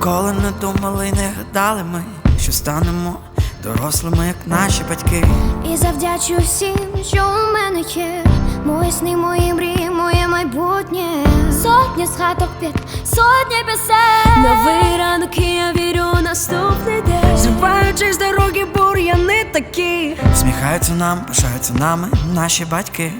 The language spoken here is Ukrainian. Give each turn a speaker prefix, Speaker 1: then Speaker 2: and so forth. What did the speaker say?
Speaker 1: Коли не думали, не гадали ми, що станемо дорослими, як наші батьки.
Speaker 2: І завдячу всім, що у мене є. Мої сни, мої мрії, моє майбутнє. Сотні згадок під сотні пісень. Новий ранок, і я вірю у наступний день.
Speaker 3: Зриваючись з дороги бур'яни такі.
Speaker 1: Сміхаються нам, пишаються нами наші батьки.